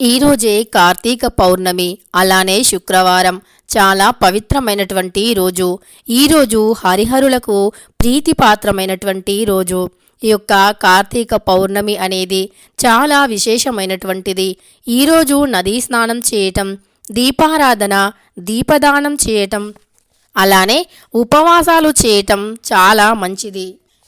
ఈరోజే కార్తీక పౌర్ణమి అలానే శుక్రవారం. చాలా పవిత్రమైనటువంటి రోజు. ఈరోజు హరిహరులకు ప్రీతిపాత్రమైనటువంటి రోజు. ఈ యొక్క కార్తీక పౌర్ణమి అనేది చాలా విశేషమైనటువంటిది. ఈరోజు నదీ స్నానం చేయటం దీపారాధన దీపదానం చేయటం అలానే ఉపవాసాలు చేయటం చాలా మంచిది.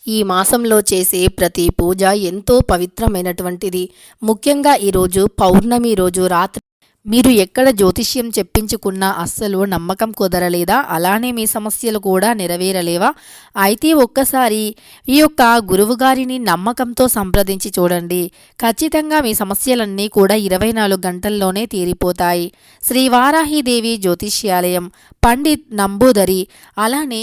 ఈ మాసంలో చేసే ప్రతి పూజ ఎంతో పవిత్రమైనటువంటిది. ముఖ్యంగా ఈరోజు పౌర్ణమి రోజు రాత్రి. మీరు ఎక్కడ జ్యోతిష్యం చెప్పించుకున్నా అస్సలు నమ్మకం కుదరలేదా? అలానే మీ సమస్యలు కూడా నెరవేరలేవా? అయితే ఒక్కసారి ఈ యొక్క గురువుగారిని నమ్మకంతో సంప్రదించి చూడండి. ఖచ్చితంగా మీ సమస్యలన్నీ కూడా ఇరవై నాలుగు గంటల్లోనే తీరిపోతాయి. శ్రీ వారాహిదేవి జ్యోతిష్యాలయం పండిత్ నంబూదరి అలానే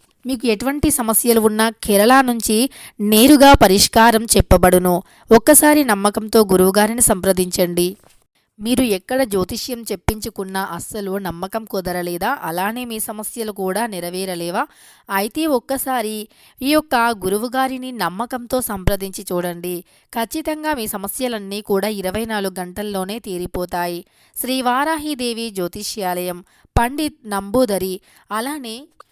మీకు ఎటువంటి సమస్యలు ఉన్నా కేరళ నుంచి నేరుగా పరిష్కారం చెప్పబడును. ఒక్కసారి నమ్మకంతో గురువుగారిని సంప్రదించండి. మీరు ఎక్కడ జ్యోతిష్యం చెప్పించుకున్నా అస్సలు నమ్మకం కుదరలేదా? అలానే మీ సమస్యలు కూడా నెరవేరలేవా? అయితే ఒక్కసారి ఈ యొక్క గురువుగారిని నమ్మకంతో సంప్రదించి చూడండి. ఖచ్చితంగా మీ సమస్యలన్నీ కూడా ఇరవై నాలుగు గంటల్లోనే తీరిపోతాయి. శ్రీ వారాహిదేవి జ్యోతిష్యాలయం పండిత్ నంబూదరి అలానే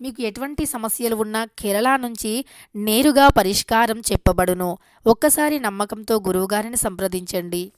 మీకు ఎటువంటి సమస్యలు ఉన్నా కేరళ నుంచి నేరుగా పరిష్కారం చెప్పబడును. ఒక్కసారి నమ్మకంతో గురువుగారిని సంప్రదించండి.